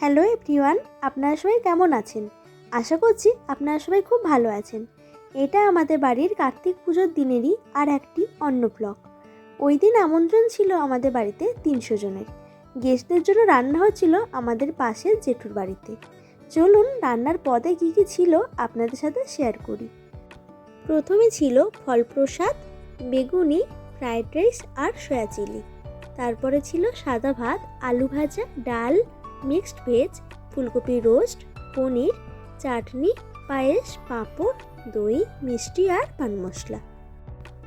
Hello everyone, আপনারা সবাই কেমন আছেন? আশা করছি আপনারা সবাই খুব ভালো আছেন। এটা আমাদের বাড়ির কার্তিক পুজোর দিনেরই আর একটি অন্য ব্লগ। ওই দিন আমন্ত্রণ ছিল আমাদের বাড়িতে তিনশো জনের। গেস্টদের জন্য রান্না হচ্ছিল আমাদের পাশের জেঠুর বাড়িতে। চলুন রান্নার পদে কী কী ছিল আপনাদের সাথে শেয়ার করি। প্রথমে ছিল ফল প্রসাদ বেগুনি ফ্রায়েড রাইস আর সয়া চিলি। তারপরে ছিল সাদা ভাত, আলু ভাজা, ডাল মিক্সড ভেজ, ফুলকপি রোস্ট, পনির, চাটনি, পায়েস, পাঁপড়, দই, মিষ্টি আর পান মশলা।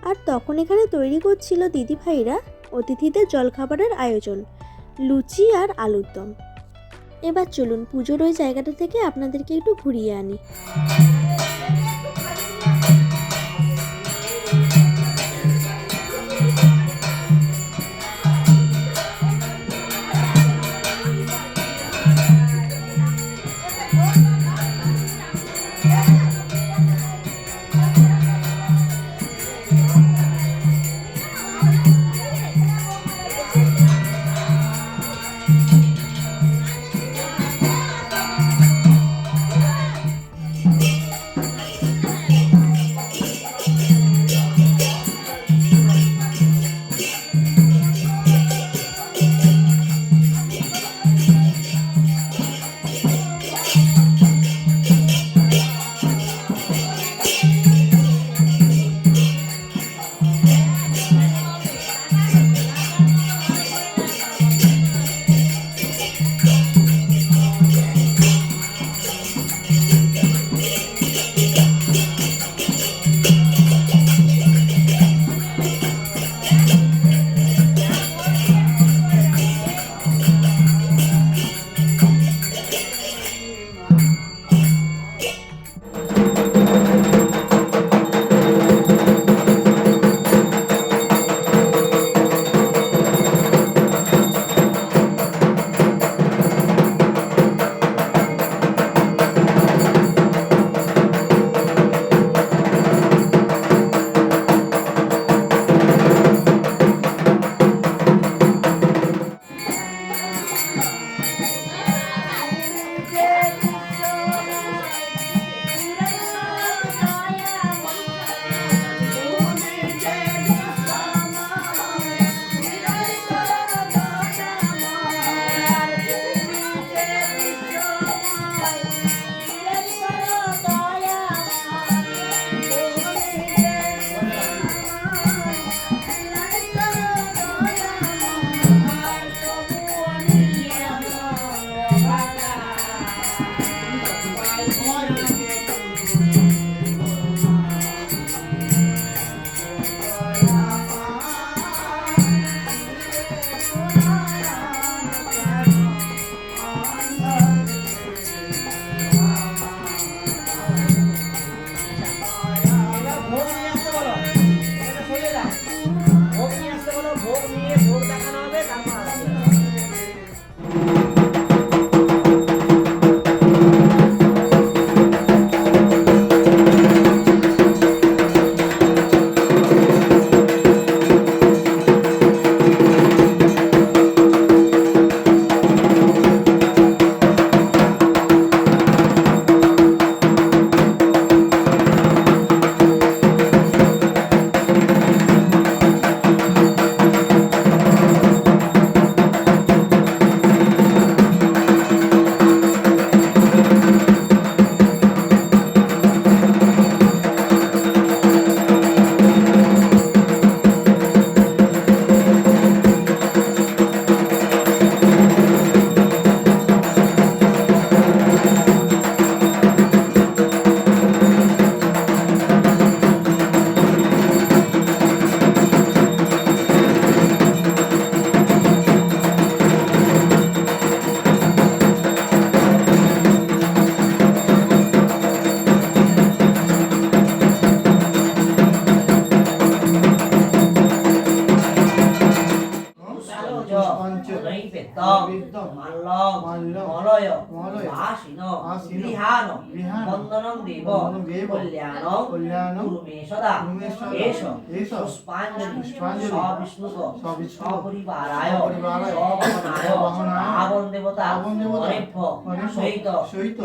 আর তখন এখানে তৈরি করছিল দিদিভাইরা অতিথিদের জলখাবারের আয়োজন, লুচি আর আলুর দম। এবার চলুন পুজোর ওই জায়গাটা থেকে আপনাদেরকে একটু ঘুরিয়ে আনি। পঞ্চ নৈবেদ্য মাল্লব মলয় আসীন বিহান বন্দনং দেব কল্যাণং কুরুমে সদা এষ পুষ্পাঞ্জলি সবিষ্ণুক সপরিবারায় সবহনায় আবন দেবতা অনেভ্য সহিত সহিত।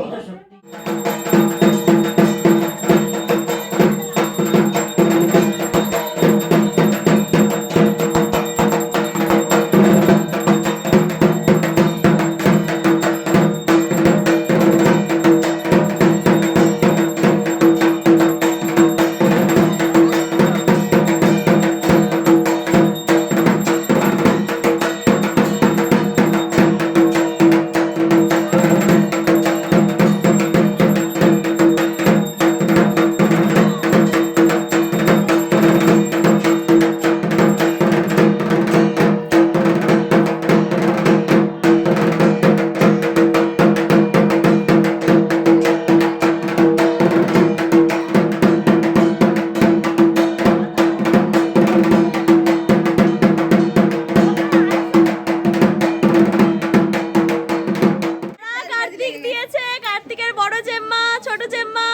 জেম্মা ছোট জেম্মা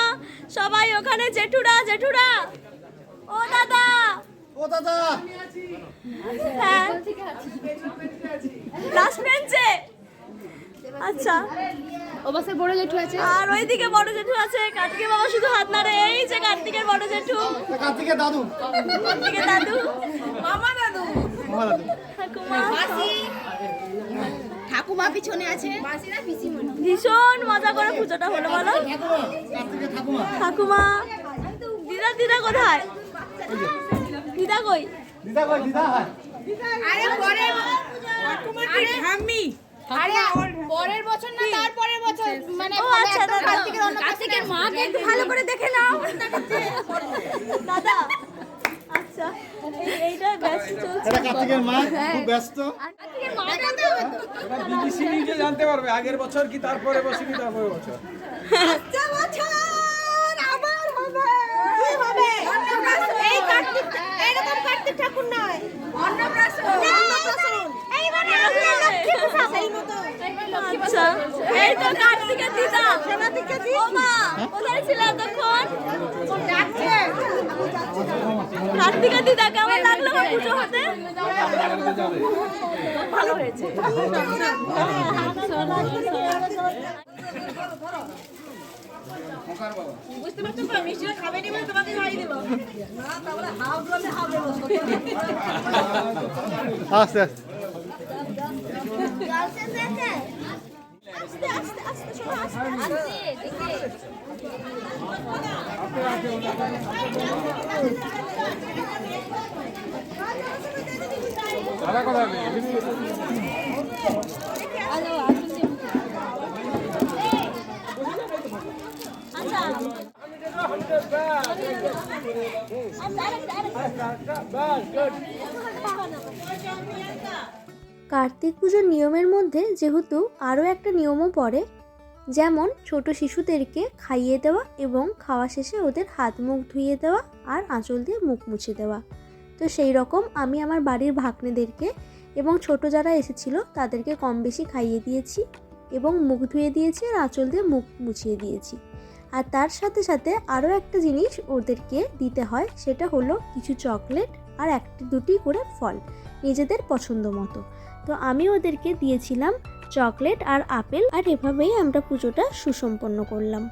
সবাই ওখানে জেঠুরা জেঠুরা। ও দাদা। ও দাদা। হ্যাঁ। লাস্ট বেঞ্চে আচ্ছা। ও বাসে বড় জেঠু আছে। আর ওইদিকে বড় জেঠু আছে। কার্তিকের বাবা শুধু হাত নাড়ে। এই যে কার্তিকের বড় জেঠু। কার্তিকের দাদু। কার্তিকের দাদু। মামা দাদু। আমার দাদু ঠাকুমা ঠাকুমা পিছনে আছে। ভীষণ মজা করে পুজোটা হলো বলো। ঠাকুমা। দিদা দিদা কোথায়? দিদা কই? দিদা কই দিদা? আরে পরে আরে ঠাম্মি। আরে পরের বছর না তার পরের বছর? মানে ও আচ্ছা দাদা। কার্তিকের মাকে একটু ভালো করে দেখে নাও। দাদা আচ্ছা। এইটা ব্যস্ত চলছে কার্তিকের মা খুব ব্যস্ত। কার্তিকের মা দেখতে হবে তো বিবিসি নিজে জানতে পারবে আগের বছর কি তারপরে বছর কি তারপরে বছর। এই কার্তিক এরকম কার্তিক ঠাকুর নয়। অন্নপ্রাশন। অন্নপ্রাশন এইবারে আসলে লক্ষ্মী পূজা সেই মতো আচ্ছা এই তো কার্তিকের দিদা ও মা কোথায় ছিল এতক্ষণ কার্তিকের দিদা কেমন লাগল আমার পুজো হতে। ভালো হয়েছে। বুঝতে পারছ তো? মিষ্টিটা খাবে নি বলে তোমাকে খাইয়ে দিল না তাহলে হাফ বলে হাফ আস্তে আস্তে আস্তে আস্তে আস্তে শোনো আস্তে তারা কথা কার্তিক পুজোর নিয়মের মধ্যে যেহেতু আরও একটা নিয়মও পড়ে, যেমন ছোট শিশুদেরকে খাইয়ে দেওয়া এবং খাওয়া শেষে ওদের হাত মুখ ধুইয়ে দেওয়া আর আঁচল দিয়ে মুখ মুছে দেওয়া। তো সেই রকম আমি আমার বাড়ির ভাগ্নেদেরকে এবং ছোট যারা এসেছিল তাদেরকে কম বেশি খাইয়ে দিয়েছি এবং মুখ ধুয়ে দিয়েছি আর আঁচল দিয়ে মুখ মুছিয়ে দিয়েছি। আর তার সাথে সাথে আরও একটা জিনিস ওদেরকে দিতে হয়, সেটা হলো কিছু চকলেট আর একটি দুটি করে ফল নিজেদের পছন্দ মতো। তো আমি ওদেরকে দিয়েছিলাম চকলেট আর আপেল আর এভাবেই আমরা পুজোটা সুসম্পন্ন করলাম।